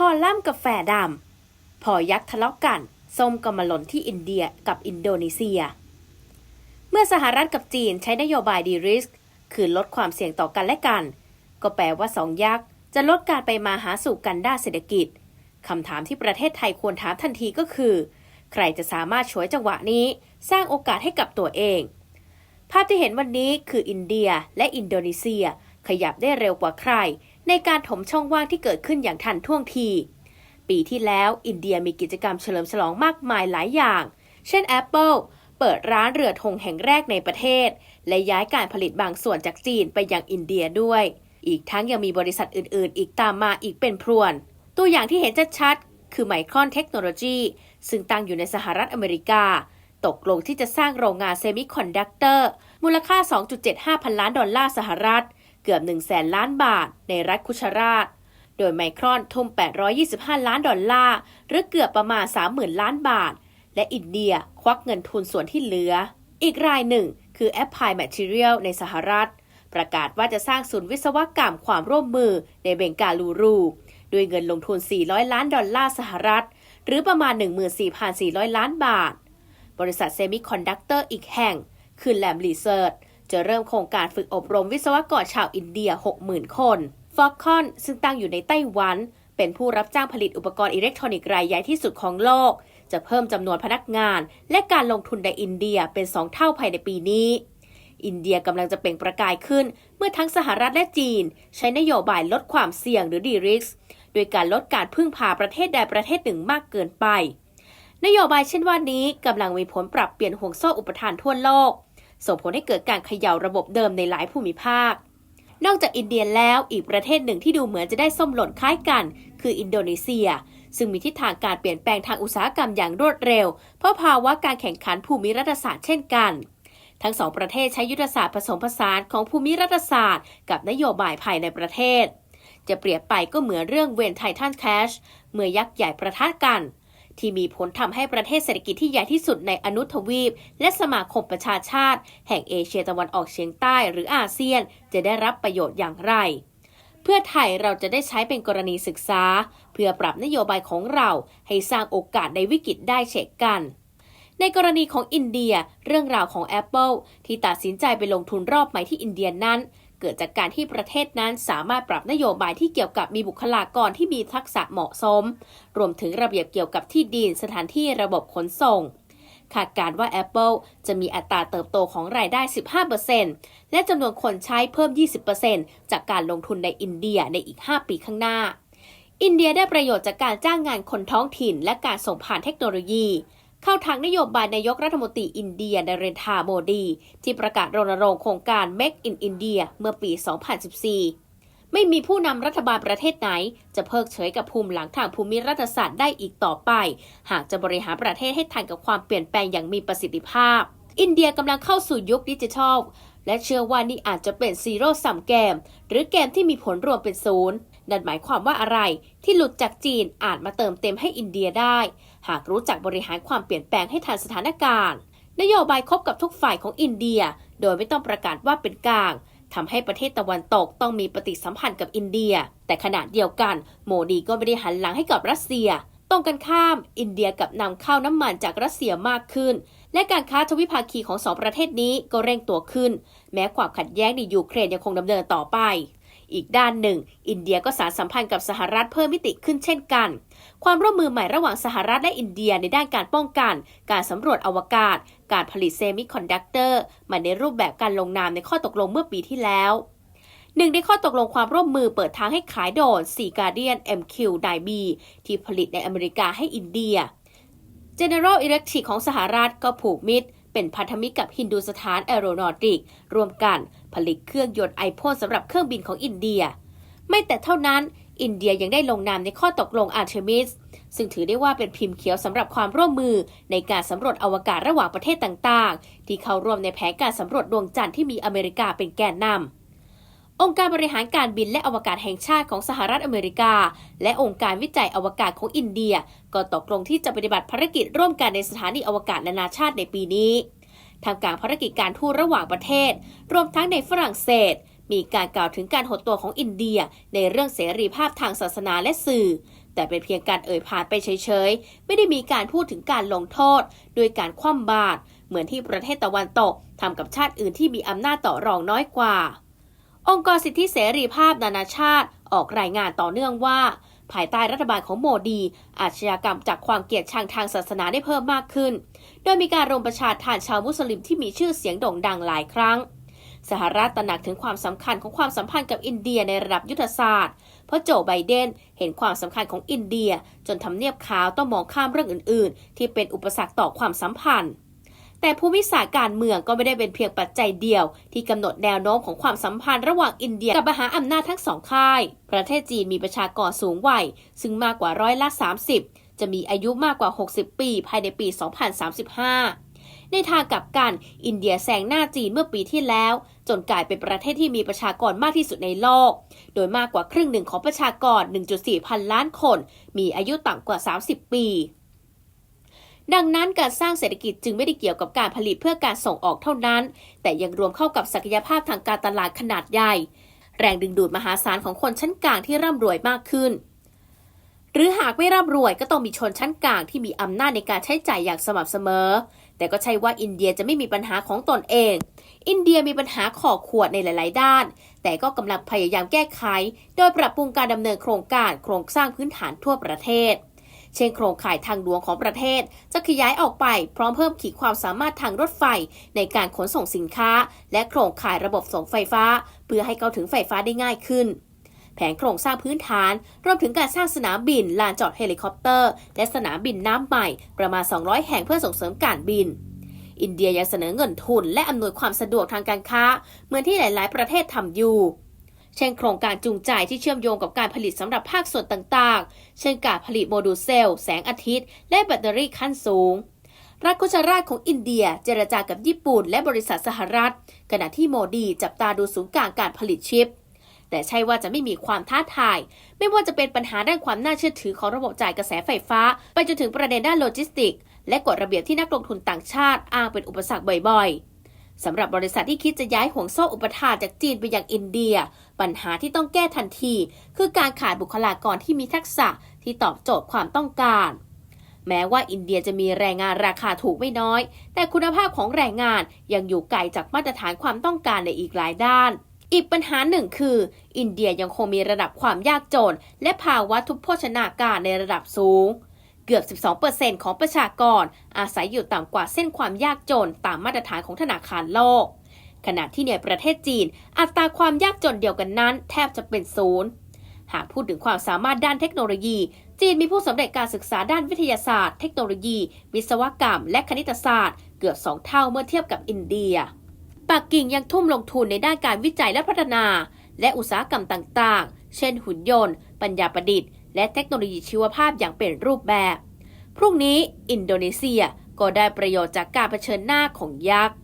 คอลัมน์กาแฟดำ พอยักษ์ทะเลาะกัน ส้มก็มาหล่นที่อินเดียกับอินโดนีเซีย เมื่อสหรัฐกับจีนใช้นโยบายดีริสคือลดความเสี่ยงต่อกันและกัน ก็แปลว่าสองยักษ์จะลดการไปมาหาสู่กันด้านเศรษฐกิจคำถามที่ประเทศไทยควรถามทันทีก็คือ ใครจะสามารถฉวยจังหวะนี้ สร้างโอกาสให้กับตัวเอง ภาพที่เห็นวันนี้คืออินเดียและอินโดนีเซีย ขยับได้เร็วกว่าใคร ในการถมช่องว่างที่เกิดขึ้นอย่างทันท่วงที ปีที่แล้วอินเดียมีกิจกรรมเฉลิมฉลองมากมายหลายอย่าง เช่น Apple เปิดร้านเรือธงแห่งแรกในประเทศ และย้ายการผลิตบางส่วนจากจีนไปยังอินเดียด้วย อีกทั้งยังมีบริษัทอื่น ๆ อีกตามมาอีกเป็นพรวน ตัวอย่างที่เห็นชัดๆคือไมครอนเทคโนโลยีซึ่งตั้งอยู่ในสหรัฐอเมริกา ตกลงที่จะสร้างโรงงานเซมิคอนดักเตอร์มูลค่า 2.75 พันล้านดอลลาร์สหรัฐ เกือบ 1 0 0 0 0แสนล้านบาท ในรัฐคุชราช โดยไมครอนทุ่ม 825 ล้านดอลลาร์ หรือเกือบประมาณ 30,000 ล้านบาท และอินเดียควักเงินทุนส่วนที่เหลือ อีกรายหนึ่งคือ Applied Material ในสหรัฐ ประกาศว่าจะสร้างศูนย์วิศวกรรมความร่วมมือในเบงกาลูรูด้วยเงินลงทุน 400 ล้านดอลลาร์สหรัฐ หรือประมาณ 14,400 ล้านบาท บริษัทเซมิคอนดักเตอร์อีกแห่ง คือแลมรีเซิร์ช จะเริ่มโครงการฝึกอบรมวิศวกรชาวอินเดีย 60,000 คนฟอกคอนซึ่งตั้งอยู่ในไต้หวัน เป็นผู้รับจ้างผลิตอุปกรณ์อิเล็กทรอนิกส์รายใหญ่ที่สุดของโลก จะเพิ่มจำนวนพนักงาน และการลงทุนในอินเดียเป็น 2 เท่าภายในปีนี้ อินเดียกำลังจะเปล่งประกายขึ้น เมื่อทั้งสหรัฐและจีน ใช้นโยบายลดความเสี่ยงหรือดีริกสโดยการลดการพึ่งพาประเทศใดประเทศหนึ่งมากเกินไป นโยบายเช่นว่านี้กำลังมีผลปรับเปลี่ยนห่วงโซ่อุปทานทั่วโลก ส่งผลให้เกิดการเขย่าระบบเดิมในหลายภูมิภาค นอกจากอินเดียแล้วอีกประเทศหนึ่งที่ดูเหมือนจะได้ส้มหล่นคล้ายกัน คืออินโดนีเซีย ซึ่งมีทิศทางการเปลี่ยนแปลงทางอุตสาหกรรมอย่างรวดเร็ว เพราะภาวะการแข่งขันภูมิรัฐศาสตร์เช่นกัน ทั้งสองประเทศใช้ยุทธศาสตร์ผสมผสานของภูมิรัฐศาสตร์ กับนโยบายภายในประเทศ จะเปรียบไปก็เหมือนเรื่องเวนไททันแคชเมื่อยักษ์ใหญ่ประทะกัน ที่มีผลทำให้ประเทศเศรษฐกิจที่ใหญ่ที่สุดในอนุทวีป และสมาคมประชาชาติ แห่งเอเชียตะวันออกเฉียงใต้หรืออาเซียน จะได้รับประโยชน์อย่างไร เพื่อไทยเราจะได้ใช้เป็นกรณีศึกษา เพื่อปรับนโยบายของเราให้สร้างโอกาสในวิกฤตได้เช่นกันในกรณีของอินเดียเรื่องราวของ Apple ที่ตัดสินใจไปลงทุนรอบใหม่ที่อินเดียนั้น เกิดจากการที่ประเทศนั้นสามารถปรับนโยบายที่เกี่ยวกับมีบุคลากรที่มีทักษะเหมาะสม รวมถึงระเบียบเกี่ยวกับที่ดินสถานที่ระบบขนส่งคาดการว่า Apple จะมีอัตราเติบโตของรายได้ 15%และจำนวนคนใช้เพิ่ม 20%จากการลงทุนในอินเดียในอีก 5 ปีข้างหน้า อินเดียได้ประโยชน์จากการจ้างงานคนท้องถิ่น และการส่งผ่านเทคโนโลยี เข้าทางนโยบายนายกรัฐมนตรีอินเดียนเรนทาโมดี ที่ประกาศรณรงค์โครงการ Make in India เมื่อปี 2014 ไม่มีผู้นำรัฐบาลประเทศไหน จะเพิกเฉยกับภูมิหลังทางภูมิรัฐศาสตร์ได้อีกต่อไป หากจะบริหารประเทศให้ทันกับความเปลี่ยนแปลงอย่างมีประสิทธิภาพ อินเดียกำลังเข้าสู่ยุคดิจิทัลและเชื่อว่านี่อาจจะเป็นซีโร่ซัมเกม หรือเกมที่มีผลรวมเป็นศูนย์ นั่นหมายความว่าอะไรที่หลุดจากจีนอาจมาเติมเต็มให้อินเดียได้ หากรู้จักบริหารความเปลี่ยนแปลงให้ทันสถานการณ์ นโยบายคบกับทุกฝ่ายของอินเดีย โดยไม่ต้องประกาศว่าเป็นกลางทำให้ประเทศตะวันตกต้องมีปฏิสัมพันธ์กับอินเดีย แต่ขณะเดียวกัน โมดีก็ไม่ได้หันหลังให้กับรัสเซีย ตรงกันข้าม อินเดียกับนำเข้าน้ำมันจากรัสเซียมากขึ้น และการค้าทวิภาคีของสองประเทศนี้ก็เร่งตัวขึ้น แม้ความขัดแย้งในยูเครนยังคงดำเนินต่อไป อีกด้านหนึ่ง อินเดียก็สารสัมพันธ์กับสหรัฐเพิ่มมิติขึ้นเช่นกัน ความร่วมมือใหม่ระหว่างสหรัฐและอินเดียในด้านการป้องกัน การสำรวจอวกาศ การผลิตเซมิคอนดักเตอร์มาในรูปแบบการลงนามในข้อตกลงเมื่อปีที่แล้วหนึ่งในข้อตกลงความร่วมมือเปิดทางให้ขายโดรน4 Guardian MQ-9B ที่ผลิตในอเมริกาให้อินเดีย General Electric ของสหรัฐก็ผูกมิตร เป็นพันธมิตรกับฮินดูสถานแอโรนอติก รวมกัน ผลิตเครื่องยนต์ไอพ่นสำหรับเครื่องบินของอินเดีย ไม่แต่เท่านั้นอินเดียยังได้ลงนามในข้อตกลงอาร์เทมิสซึ่งถือได้ว่าเป็นพิมพ์เขียวสำหรับความร่วมมือในการสำรวจอวกาศระหว่างประเทศต่างๆ ที่เข้าร่วมในแผนการสำรวจดวงจันทร์ที่มีอเมริกาเป็นแกนนำองค์การบริหารการบินและอวกาศแห่งชาติของสหรัฐอเมริกา และองค์การวิจัยอวกาศของอินเดีย ก็ตกลงที่จะปฏิบัติภารกิจร่วมกันในสถานีอวกาศนานาชาติในปีนี้ ทำการภารกิจการทูตระหว่างประเทศ รวมทั้งในฝรั่งเศส มีการกล่าวถึงการหดตัวของอินเดีย ในเรื่องเสรีภาพทางศาสนาและสื่อ แต่เป็นเพียงการเอ่ยผ่านไปเฉยๆ ไม่ได้มีการพูดถึงการลงโทษ โดยการคว่ำบาตรเหมือนที่ประเทศตะวันตกทำกับชาติอื่นที่มีอำนาจต่อรองน้อยกว่า องค์กรสิทธิเสรีภาพนานาชาติออกรายงานต่อเนื่องว่า ภายใต้รัฐบาลของโมดี อาชญากรรมจากความเกลียดชังทางศาสนาได้เพิ่มมากขึ้น โดยมีการรวมประชาทานชาวมุสลิมที่มีชื่อเสียงโด่งดังหลายครั้ง สหรัฐตระหนักถึงความสำคัญของความสัมพันธ์กับอินเดียในระดับยุทธศาสตร์ เพราะโจไบเดนเห็นความสำคัญของอินเดีย จนทำเนียบขาวต้องมองข้ามเรื่องอื่น ๆ ที่เป็นอุปสรรคต่อความสัมพันธ์ แต่ภูมิศาสตร์การเมืองก็ไม่ได้เป็นเพียงปัจจัยเดียว ที่กำหนดแนวโน้มของความสัมพันธ์ระหว่างอินเดียกับมหาอำนาจทั้งสองค่าย ประเทศจีนมีประชากรสูงวัย ซึ่งมากกว่าร้อยละ 30 จะมีอายุมากกว่า 60 ปี ภายในปี 2035ในทางกลับกัน อินเดียแซงหน้าจีนเมื่อปีที่แล้ว จนกลายเป็นประเทศที่มีประชากรมากที่สุดในโลก โดยมากกว่าครึ่งหนึ่งของประชากร 1.4 พันล้านคน มีอายุต่ำกว่า 30 ปี ดังนั้นการสร้างเศรษฐกิจจึงไม่ได้เกี่ยวกับการผลิตเพื่อการส่งออกเท่านั้น แต่ยังรวมเข้ากับศักยภาพทางการตลาดขนาดใหญ่ แรงดึงดูดมหาศาลของคนชั้นกลางที่ร่ำรวยมากขึ้น หรือหากไม่ร่ำรวยก็ต้องมีชนชั้นกลางที่มีอำนาจในการใช้จ่ายอย่างสม่ำเสมอ แต่ก็ใช่ว่าอินเดียจะไม่มีปัญหาของตนเอง อินเดียมีปัญหาขอขวดในหลาย ๆ ด้าน แต่ก็กำลังพยายามแก้ไข โดยปรับปรุงการดำเนินโครงการโครงสร้างพื้นฐานทั่วประเทศ เช่นโครงข่ายทางหลวงของประเทศ จะขยายออกไปพร้อมเพิ่มขีดความสามารถทางรถไฟในการขนส่งสินค้า และโครงข่ายระบบส่งไฟฟ้า เพื่อให้เข้าถึงไฟฟ้าได้ง่ายขึ้น แผนโครงสร้างพื้นฐาน รวมถึงการสร้างสนามบิน ลานจอดเฮลิคอปเตอร์ และสนามบินน้ำใหม่ประมาณ 200 แห่งเพื่อส่งเสริมการบินอินเดียยังเสนอเงินทุนและอำนวยความสะดวกทางการค้า เหมือนที่หลาย ๆ ประเทศทำอยู่ เช่นโครงการจูงใจที่เชื่อมโยงกับการผลิตสำหรับภาคส่วนต่างๆ เช่นการผลิตโมดูลเซลล์แสงอาทิตย์ และแบตเตอรี่ขั้นสูง รัฐกุชราชของอินเดียเจรจากับญี่ปุ่น และบริษัทสหรัฐ ขณะที่โมดีจับตาดูศูนย์กลางการผลิตชิป แต่ใช่ว่าจะไม่มีความท้าทาย ไม่ว่าจะเป็นปัญหาด้านความน่าเชื่อถือของระบบจ่ายกระแสไฟฟ้า ไปจนถึงประเด็นด้านโลจิสติก และกฎระเบียบที่นักลงทุนต่างชาติอ้างเป็นอุปสรรคบ่อยๆ สำหรับบริษัทที่คิดจะย้ายห่วงโซ่อุปทานจากจีนไปยังอินเดีย ปัญหาที่ต้องแก้ทันที คือการขาดบุคลากรที่มีทักษะที่ตอบโจทย์ความต้องการ แม้ว่าอินเดียจะมีแรงงานราคาถูกไม่น้อย แต่คุณภาพของแรงงานยังอยู่ไกลจากมาตรฐานความต้องการในอีกหลายด้าน อีกปัญหาหนึ่งคือ อินเดียยังคงมีระดับความยากจน และภาวะทุพโภชนาการในระดับสูง เกือบ 12%ของประชากร อาศัยอยู่ต่ำกว่าเส้นความยากจนตามมาตรฐานของธนาคารโลก ขณะที่ในประเทศจีน อัตราความยากจนเดียวกันนั้น แทบจะเป็นศูนย์หากพูดถึงความสามารถด้านเทคโนโลยี จีนมีผู้สำเร็จการศึกษาด้านวิทยาศาสตร์ เทคโนโลยี วิศวกรรม และคณิตศาสตร์ เกือบสองเท่าเมื่อเทียบกับอินเดีย ปักกิ่งยังทุ่มลงทุนในด้านการวิจัยและพัฒนา และอุตสาหกรรมต่างๆ เช่นหุ่นยนต์ ปัญญาประดิษฐ์ และเทคโนโลยีชีวภาพอย่างเป็นรูปแบบ พรุ่งนี้อินโดนีเซียก็ได้ประโยชน์จากการเผชิญหน้าของยักษ์